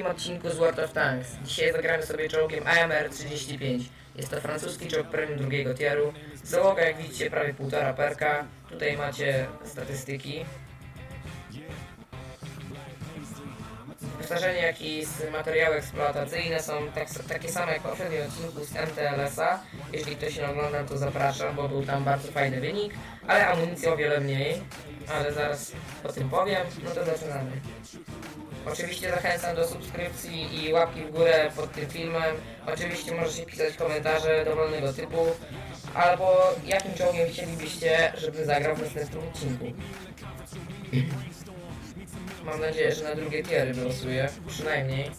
drugim odcinku z World of Tanks. Dzisiaj zagramy sobie czołgiem AMR-35. Jest to francuski czołg premium drugiego tieru. Załoga jak widzicie prawie półtora perka. Tutaj macie statystyki. Wyposażenie jak i materiały eksploatacyjne są tak, takie same jak w poprzednim odcinku z MTLS-a. Jeśli ktoś nie oglądał to zapraszam, bo był tam bardzo fajny wynik, ale amunicji o wiele mniej. Ale zaraz o tym powiem, no to zaczynamy. Oczywiście zachęcam do subskrypcji i łapki w górę pod tym filmem. Oczywiście możecie pisać komentarze dowolnego typu. Albo jakim czołgiem chcielibyście, żebym zagrał w następnym odcinku. Mam nadzieję, że na drugie tiery wylosuję. Przynajmniej.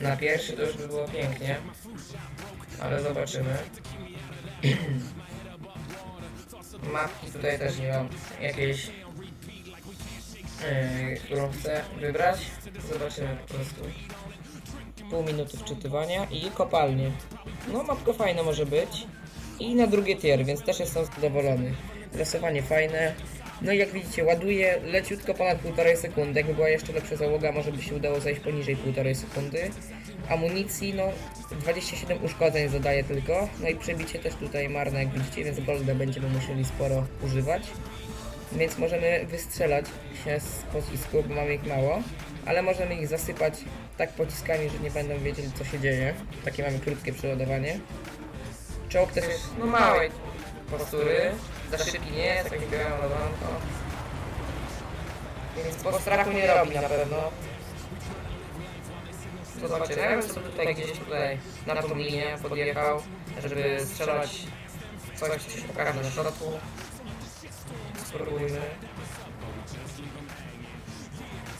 Na pierwszy to już by było pięknie. Ale zobaczymy. Mapki tutaj też nie mam jakiejś, yy, którą chcę wybrać. Zobaczymy po prostu. Pół minuty wczytywania i kopalnie. No mapka fajna może być. I na drugie tier, więc też jestem zadowolony. Losowanie fajne. No i jak widzicie, ładuje leciutko ponad 1,5 sekundy. Jakby była jeszcze lepsza załoga, może by się udało zejść poniżej 1,5 sekundy. Amunicji, no 27 uszkodzeń zadaje tylko. No i przebicie też tutaj marne, jak widzicie, więc golda będziemy musieli sporo używać. Więc możemy wystrzelać się z pocisku, bo mamy ich mało. Ale możemy ich zasypać tak pociskami, że nie będą wiedzieli co się dzieje. Takie mamy krótkie przeładowanie. Czołg też jest no małej postury. Za szybki nie jest, tak jak miałem ładowanko. Więc po strachu nie robi na pewno. To zobaczymy. Ja bym sobie tutaj gdzieś tutaj na tą linię podjechał, żeby strzelać coś, co się pokaże na środku. Spróbujmy.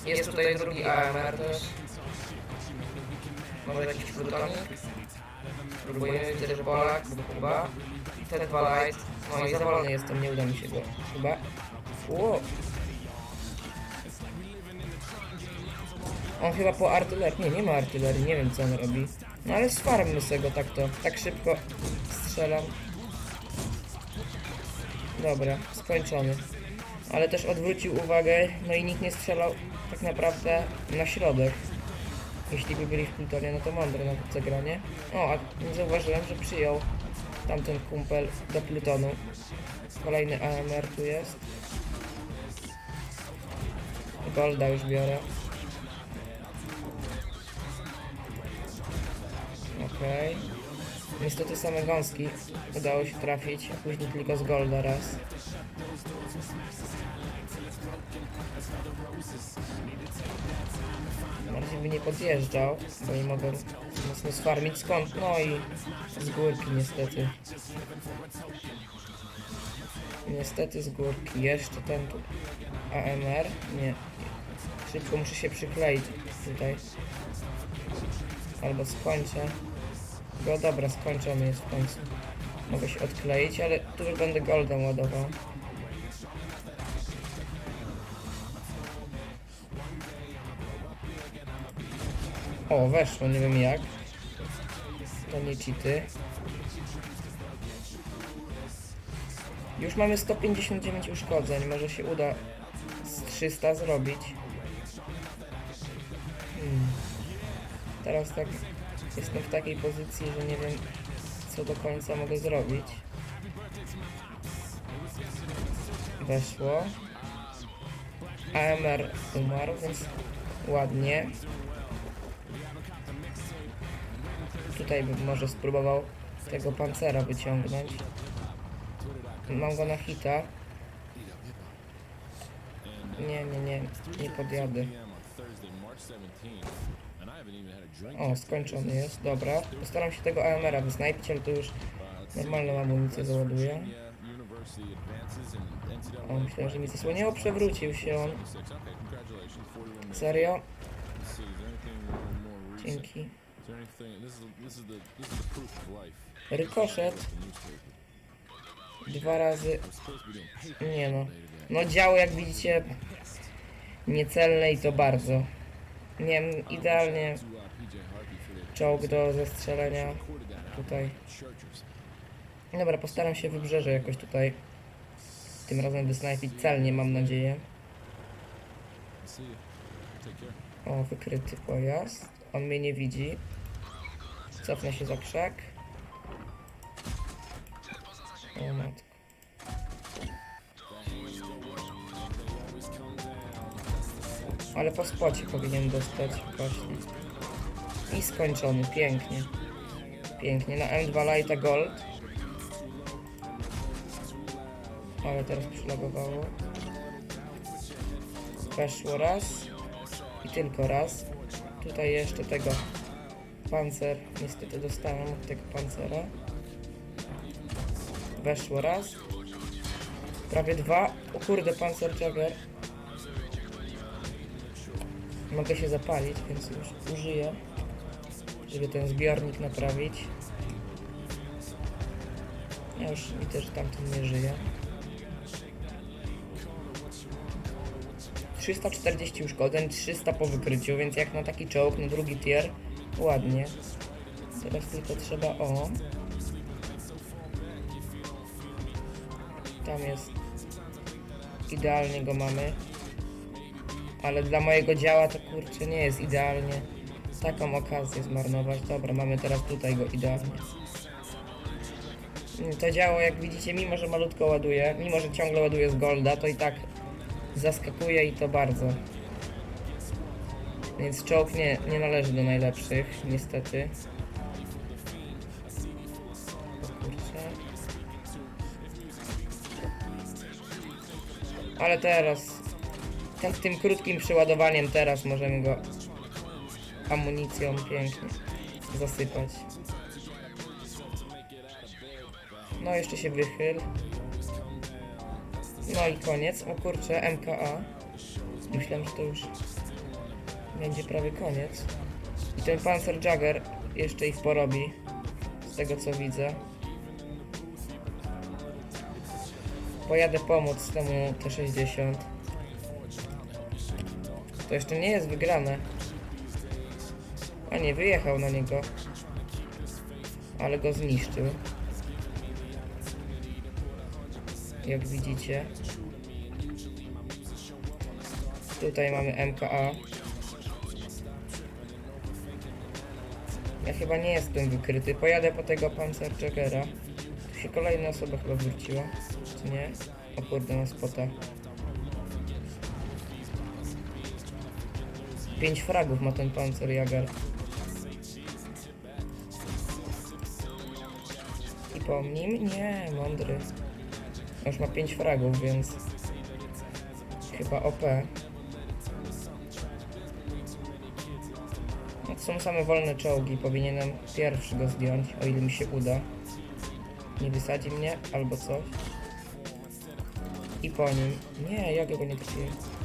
Jest tutaj drugi AMR też. Może jakiś plutonik. Spróbujemy, widzę, że Polak, Kuba. Te dwa light. No i zadowolony jestem, nie uda mi się go chyba. Ło. On chyba po artylerii, nie, nie ma artylerii, nie wiem co on robi. No ale sfarmmy sobie go tak to, tak szybko strzelam. Dobra, skończony. Ale też odwrócił uwagę, no i nikt nie strzelał tak naprawdę na środek. Jeśli by byli w plutonie, no to mądre nawet zagranie. O, a zauważyłem, że przyjął tamten kumpel do plutonu. Kolejny AMR tu jest. Golda już biorę. Okej. Niestety same gąski udało się trafić, a później tylko z Golda raz. Bardziej by nie podjeżdżał, bo nie mogę mocno sfarmić skąd. No i z górki niestety. Niestety z górki. Jeszcze ten tu AMR. Nie. Szybko muszę się przykleić tutaj. Albo skończę. Go dobra, skończony jest w końcu. Mogę się odkleić, ale tu już będę goldem ładował. O, weszło, nie wiem jak. To nie cheaty. Już mamy 159 uszkodzeń, może się uda z 300 zrobić. Hmm. Teraz tak jestem w takiej pozycji, że nie wiem co do końca mogę zrobić. Weszło. AMR umarł, więc ładnie. Tutaj bym może spróbował tego pancera wyciągnąć. Mam go na hita. Nie, nie, nie, nie podjadę. O, skończony jest, dobra. Postaram się tego AMR-a wysnajpić, ale to już normalną amunicję załaduję. O, myślałem, że mi zasłoniło, przewrócił się on. Serio? Dzięki. Rykoszet. Dwa razy. Nie no. No działo jak widzicie niecelne i to bardzo. Nie wiem, idealnie czołg do zestrzelenia tutaj. Dobra, postaram się wybrzeże jakoś tutaj tym razem wysnajpić celnie, mam nadzieję. O, wykryty pojazd. On mnie nie widzi. Cofnę się za krzak. O matko. Ale po spocie powinien dostać właśnie. I skończony, pięknie. Pięknie, na M2 Lighta Gold. Ale teraz przylagowało. Weszło raz. I tylko raz. Tutaj jeszcze tego pancer. Niestety dostałem od tego pancera. Weszło raz. Prawie dwa. O kurde, pancer Jagger. Mogę się zapalić, więc już użyję, żeby ten zbiornik naprawić. Ja już widzę, że tamten nie żyje. 340 uszkodzeń, 300 po wykryciu, więc jak na taki czołg, na drugi tier, ładnie. Teraz tylko trzeba o. Tam jest. Idealnie go mamy. Ale dla mojego działa to kurczę nie jest idealnie. Taką okazję zmarnować. Dobra, mamy teraz tutaj go idealnie. Mm, To działo, jak widzicie, mimo że malutko ładuje, mimo że ciągle ładuje z golda, to i tak zaskakuje i to bardzo. Więc czołg nie, nie należy do najlepszych, niestety. Ale teraz, ten, tym krótkim przeładowaniem teraz możemy go amunicją pięknie zasypać. No jeszcze się wychyl. No i koniec. O kurczę, MKA. Myślałem, że to już będzie prawie koniec. I ten Panzer Jagger jeszcze ich porobi. Z tego co widzę. Pojadę pomóc temu T60. To jeszcze nie jest wygrane. A nie, wyjechał na niego. Ale go zniszczył. Jak widzicie. Tutaj mamy MKA. Ja chyba nie jestem wykryty. Pojadę po tego Panzerjägera. Tu się kolejna osoba chyba wróciła. Czy nie? O kurde, na spota. Pięć fragów ma ten Panzerjäger. I po nim? Nie, mądry. Już ma 5 fragów, więc chyba OP. No to są same wolne czołgi, powinienem pierwszy go zdjąć, o ile mi się uda. Nie wysadzi mnie, albo coś. I po nim. Nie, ja go nie trafiłem.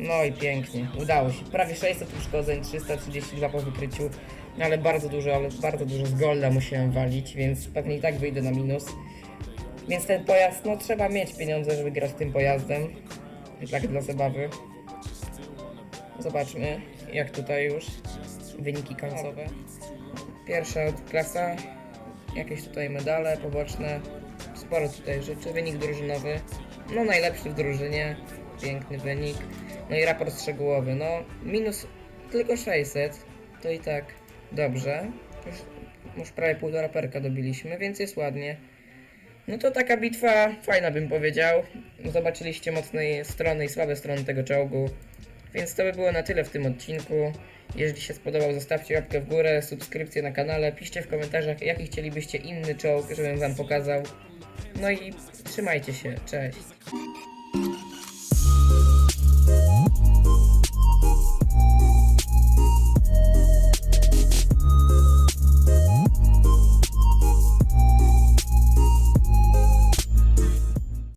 No i pięknie, udało się. Prawie 600 uszkodzeń, 332 po wykryciu. No ale bardzo dużo, ale bardzo dużo z golda musiałem walić, więc pewnie i tak wyjdę na minus. Więc ten pojazd, no trzeba mieć pieniądze, żeby grać tym pojazdem. Tak dla zabawy. Zobaczmy, jak tutaj już wyniki końcowe. Pierwsza klasa, jakieś tutaj medale poboczne, sporo tutaj rzeczy, wynik drużynowy, no najlepszy w drużynie, piękny wynik, no i raport szczegółowy, no minus tylko 600, to i tak dobrze, już, już prawie półtora perka dobiliśmy, więc jest ładnie. No to taka bitwa fajna bym powiedział. Zobaczyliście mocne strony i słabe strony tego czołgu. Więc to by było na tyle w tym odcinku. Jeżeli się spodobał, zostawcie łapkę w górę, subskrypcję na kanale, piszcie w komentarzach, jaki chcielibyście inny czołg, żebym wam pokazał. No i trzymajcie się, cześć.